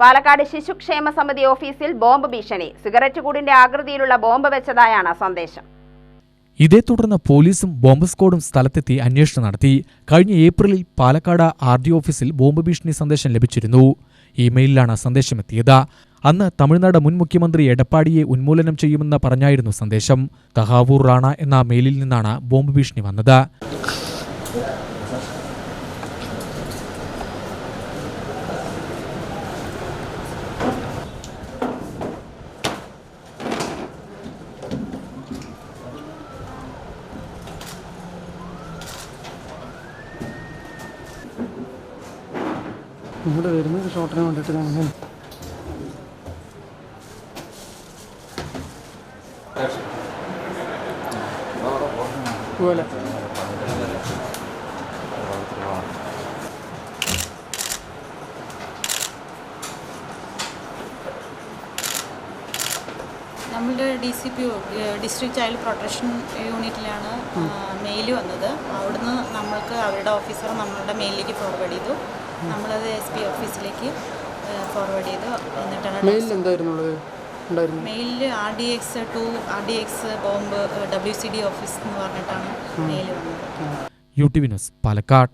പാലക്കാട് ശിശുക്ഷേമ സമിതി ഓഫീസിൽ ബോംബ് ഭീഷണി. സിഗരറ്റ് കൂടിന്റെ ആകൃതിയിലുള്ള ബോംബ് വെച്ചതായാണ് സന്ദേശം. ഇതേ തുടർന്ന് പോലീസും ബോംബ് സ്ക്വാഡും സ്ഥലത്തെത്തി അന്വേഷണം നടത്തി. കഴിഞ്ഞ ഏപ്രിലിൽ പാലക്കാട് ആർ ഡി ഓഫീസിൽ ബോംബ് ഭീഷണി സന്ദേശം ലഭിച്ചിരുന്നു. ഇമെയിലിലാണ് സന്ദേശമെത്തിയത്. അന്ന് തമിഴ്നാട് മുൻ മുഖ്യമന്ത്രി എടപ്പാടിയെ ഉന്മൂലനം ചെയ്യുമെന്ന് പറഞ്ഞായിരുന്നു സന്ദേശം. തഹാവൂർ റാണ എന്ന മെയിലിൽ നിന്നാണ് ബോംബ് ഭീഷണി വന്നത്. ഇവിടെ വരുന്നത് ഷോട്ടിന് വേണ്ടിയിട്ട് ഞാൻ പോലെ നമ്മളുടെ D C P district child protection യൂണിറ്റിലാണ് mail വന്നത്. അവിടുന്ന് നമ്മൾക്ക് അവരുടെ ഓഫീസർ നമ്മളുടെ മെയിലിലേക്ക് ഫോർവേഡ് ചെയ്തു. നമ്മളത് എസ് പി ഓഫീസിലേക്ക് ഫോർവേഡ് ചെയ്തു. എന്നിട്ടാണ് മെയിലിൽ എന്തായിരുന്നുള്ളത്? ഉണ്ടായിരുന്നു. മെയിലിൽ R D X to R D X bomb W C D office എന്ന് പറഞ്ഞിട്ടാണ് മെയിൽ വന്നത്. U T V Palakkad.